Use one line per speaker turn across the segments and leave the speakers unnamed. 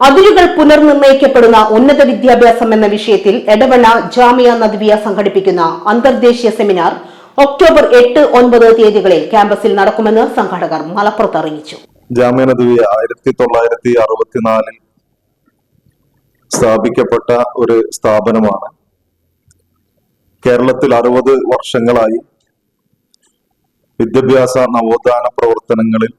അതിരുകൾ പുനർനിർണയിക്കപ്പെടുന്ന ഉന്നത വിദ്യാഭ്യാസം എന്ന വിഷയത്തിൽ എടവണ്ണ ജാമിയ നദ്വിയ സംഘടിപ്പിക്കുന്ന അന്തർദേശീയ സെമിനാർ ഒക്ടോബർ എട്ട് ഒൻപത് തീയതികളിൽ ക്യാമ്പസിൽ നടക്കുമെന്ന് സംഘാടകർ മലപ്പുറത്ത് അറിയിച്ചു.
ജാമിയ നദ്വിയ ആയിരത്തി തൊള്ളായിരത്തി അറുപത്തിനാലിൽ സ്ഥാപിക്കപ്പെട്ട ഒരു സ്ഥാപനമാണ്. കേരളത്തിൽ അറുപത് വർഷങ്ങളായി വിദ്യാഭ്യാസ നവോത്ഥാന പ്രവർത്തനങ്ങളിൽ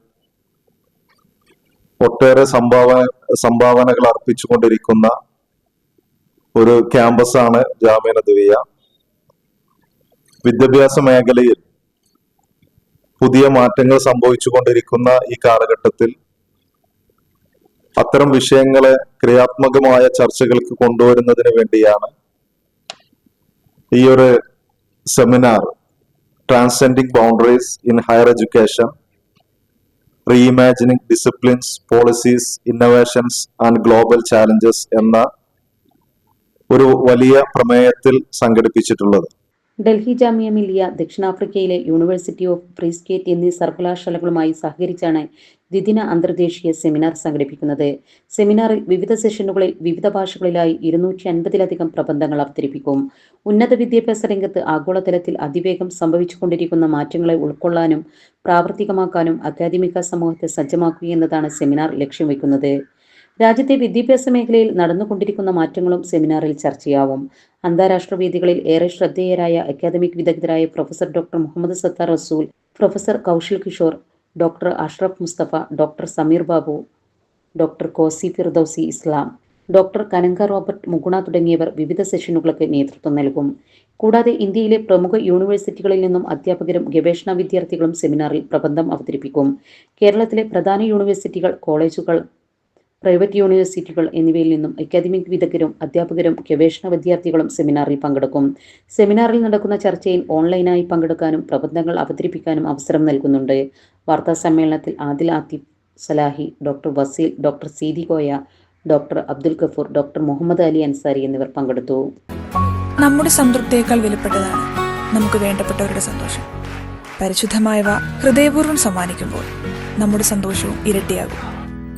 ഒട്ടേറെ സംഭാവന സംഭാവനകൾ അർപ്പിച്ചുകൊണ്ടിരിക്കുന്ന ഒരു ക്യാമ്പസാണ് ജാമ്യ നദവിയ വിദ്യാഭ്യാസ മേഖലയിൽ പുതിയ മാറ്റങ്ങൾ സംഭവിച്ചുകൊണ്ടിരിക്കുന്ന ഈ കാലഘട്ടത്തിൽ അത്തരം വിഷയങ്ങളെ ക്രിയാത്മകമായ ചർച്ചകൾക്ക് കൊണ്ടുവരുന്നതിന് വേണ്ടിയാണ് ഈ ഒരു seminar transcending boundaries in higher education reimagining disciplines policies innovations and global challenges എന്ന ഒരു വലിയ പ്രമേയത്തിൽ സംഘടിപ്പിച്ചിട്ടുള്ളത്.
ഡൽഹി ജാമിയ മില്ലിയ ദക്ഷിണാഫ്രിക്കയിലെ യൂണിവേഴ്സിറ്റി ഓഫ് ഫ്രീ സ്റ്റേറ്റ് എന്നീ സർവകലാശാലകളുമായി സഹകരിച്ചാണ് ദ്വിദിന അന്തർദേശീയ സെമിനാർ സംഘടിപ്പിക്കുന്നത്. സെമിനാറിൽ വിവിധ സെഷനുകളിൽ വിവിധ ഭാഷകളിലായി ഇരുന്നൂറ്റി അൻപതിലധികം പ്രബന്ധങ്ങൾ അവതരിപ്പിക്കും. ഉന്നത വിദ്യാഭ്യാസ രംഗത്ത് ആഗോളതലത്തിൽ അതിവേഗം സംഭവിച്ചുകൊണ്ടിരിക്കുന്ന മാറ്റങ്ങളെ ഉൾക്കൊള്ളാനും പ്രാവർത്തികമാക്കാനും അക്കാദമിക സമൂഹത്തെ സജ്ജമാക്കുക എന്നതാണ് സെമിനാർ ലക്ഷ്യം വയ്ക്കുന്നത്. രാജ്യത്തെ വിദ്യാഭ്യാസ മേഖലയിൽ നടന്നുകൊണ്ടിരിക്കുന്ന മാറ്റങ്ങളും സെമിനാറിൽ ചർച്ചയാവും. അന്താരാഷ്ട്ര വേദികളിൽ ഏറെ ശ്രദ്ധേയരായ അക്കാദമിക് വിദഗ്ധരായ professor doctor Muhammad Sattar Rasool professor Kaushal Kishore doctor Ashraf Mustafa doctor Sameer Babu doctor Kosi Firdausi Islam doctor Kananka Robert Muguna തുടങ്ങിയവർ വിവിധ സെഷനുകൾക്ക് നേതൃത്വം നൽകും. കൂടാതെ ഇന്ത്യയിലെ പ്രമുഖ യൂണിവേഴ്സിറ്റികളിൽ നിന്നും അധ്യാപകരും ഗവേഷണ വിദ്യാർത്ഥികളും സെമിനാറിൽ പ്രബന്ധം അവതരിപ്പിക്കും. കേരളത്തിലെ പ്രധാന യൂണിവേഴ്സിറ്റികൾ കോളേജുകൾ പ്രൈവറ്റ് യൂണിവേഴ്സിറ്റികൾ എന്നിവയിൽ നിന്നും അക്കാദമിക് വിദഗ്ധരും അധ്യാപകരും ഗവേഷണ വിദ്യാർത്ഥികളും സെമിനാറിൽ പങ്കെടുക്കും. സെമിനാറിൽ നടക്കുന്ന ചർച്ചയിൽ ഓൺലൈനായി പങ്കെടുക്കാനും പ്രബന്ധങ്ങൾ അവതരിപ്പിക്കാനും അവസരം നൽകുന്നുണ്ട്. വാർത്താ സമ്മേളനത്തിൽ Adil Athif Salahi doctor Vaseel doctor Seethi Koya doctor Abdul Gafoor doctor Muhammad Ali Ansari എന്നിവർ പങ്കെടുത്തു.
നമ്മുടെ സംതൃപ്തിയേക്കാൾ വിലപ്പെട്ടതാണ് നമുക്ക് വേണ്ടപ്പെട്ടവരുടെ സന്തോഷം. പരിശുദ്ധമായവ ഹൃദയപൂർവം സമ്മാനിക്കുമ്പോൾ നമ്മുടെ സന്തോഷവും ഇരട്ടിയാകും.